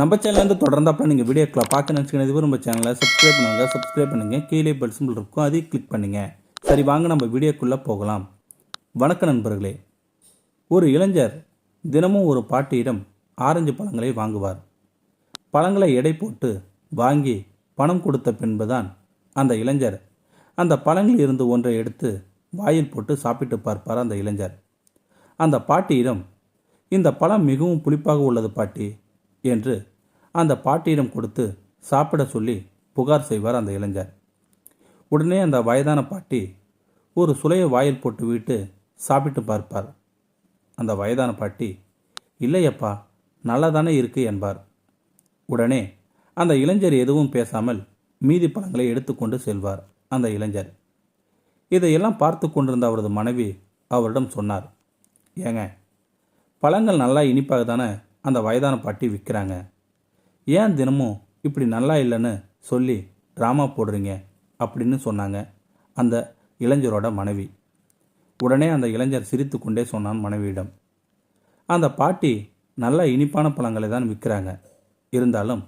நம்ம சேனல்லேருந்து தொடர்ந்து அப்புறம் நீங்கள் வீடியோக்களை பார்க்க நினச்சிக்கணும் இதுவரை நம்ம சேனலை சப்ஸ்கிரைப் பண்ணுங்கள் சப்ஸ்கிரைப் பண்ணுங்கள் கீழே பெல் சிம்பிள் இருக்கும். அதையும் கிளிக் பண்ணுங்க. சரி வாங்க நம்ம வீடியோக்குள்ளே போகலாம். வணக்கம் நண்பர்களே. ஒரு இளைஞர் தினமும் ஒரு பாட்டியிடம் ஆரஞ்சு பழங்களை வாங்குவார். பழங்களை எடை போட்டு வாங்கி பணம் கொடுத்த பின்புதான் அந்த இளைஞர் அந்த பழங்களில் இருந்து ஒன்றை எடுத்து வாயில் போட்டு சாப்பிட்டு பார்ப்பார் அந்த இளைஞர். அந்த பாட்டியிடம் இந்த பழம் மிகவும் புளிப்பாக உள்ளது பாட்டி. என்று அந்த பாட்டியிடம் கொடுத்து சாப்பிட சொல்லி புகார் செய்வார் அந்த இளைஞர். உடனே அந்த வயதான பாட்டி ஒரு சுளையை வாயில் போட்டு விட்டு சாப்பிட்டு பார்ப்பார். அந்த வயதான பாட்டி இல்லையப்பா நல்லாதானே இருக்கு என்பார். உடனே அந்த இளைஞர் எதுவும் பேசாமல் மீதி பழங்களை எடுத்துக்கொண்டு செல்வார் அந்த இளைஞர். இதையெல்லாம் பார்த்து கொண்டிருந்த அவரது மனைவி அவரிடம் சொன்னார் ஏங்க பழங்கள் நல்லா இனிப்பாக தானே அந்த வயதான பாட்டி விற்கிறாங்க ஏன் தினமும் இப்படி நல்லா இல்லைன்னு சொல்லி ட்ராமா போடுறீங்க? அப்படின்னு சொன்னாங்க அந்த இளைஞரோட மனைவி. உடனே அந்த இளைஞர் சிரித்து கொண்டே சொன்னான் மனைவியிடம். அந்த பாட்டி நல்ல இனிப்பான பழங்களை தான் விற்கிறாங்க இருந்தாலும்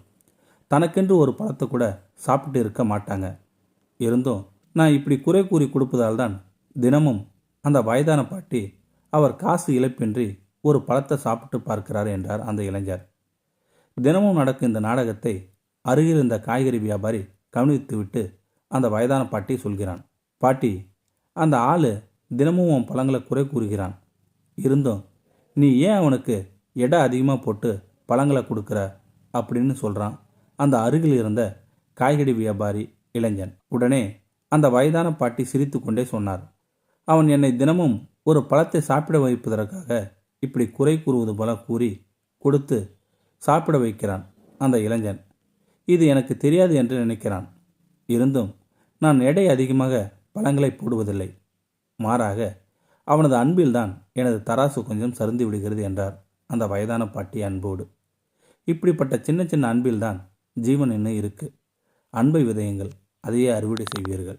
தனக்கென்று ஒரு பழத்தை கூட சாப்பிட்டு இருக்க மாட்டாங்க. இருந்தும் நான் இப்படி குறை கூறி கொடுப்பதால் தான் தினமும் அந்த வயதான பாட்டி அவர் காசு இழப்பின்றி ஒரு பழத்தை சாப்பிட்டு பார்க்கிறார் என்றார் அந்த இளைஞர். தினமும் நடக்கும் இந்த நாடகத்தை அருகில் இருந்த காய்கறி வியாபாரி கவனித்துவிட்டு அந்த வயதான பாட்டி சொல்கிறான் பாட்டி அந்த ஆள் தினமும் உன் பழங்களை குறை கூறுகிறான். இருந்தும் நீ ஏன் அவனுக்கு எடை அதிகமாக போட்டு பழங்களை கொடுக்குற? அப்படின்னு சொல்கிறான் அந்த அருகில் இருந்த காய்கறி வியாபாரி இளைஞன். உடனே அந்த வயதான பாட்டி சிரித்து கொண்டே சொன்னார் அவன் என்னை தினமும் ஒரு பழத்தை சாப்பிட வைப்பதற்காக இப்படி குறை கூறுவது போல கூறி கொடுத்து சாப்பிட வைக்கிறான் அந்த இளைஞன். இது எனக்கு தெரியாது என்று நினைக்கிறான். இருந்தும் நான் எடை அதிகமாக பழங்களை போடுவதில்லை. மாறாக அவனது அன்பில்தான் எனது தராசு கொஞ்சம் சருந்து விடுகிறது என்றார் அந்த வயதான பாட்டி அன்போடு. இப்படிப்பட்ட சின்ன சின்ன அன்பில்தான் ஜீவன் இன்னும் இருக்கு. அன்பை விதையுங்கள் அதையே அறுவடை செய்வீர்கள்.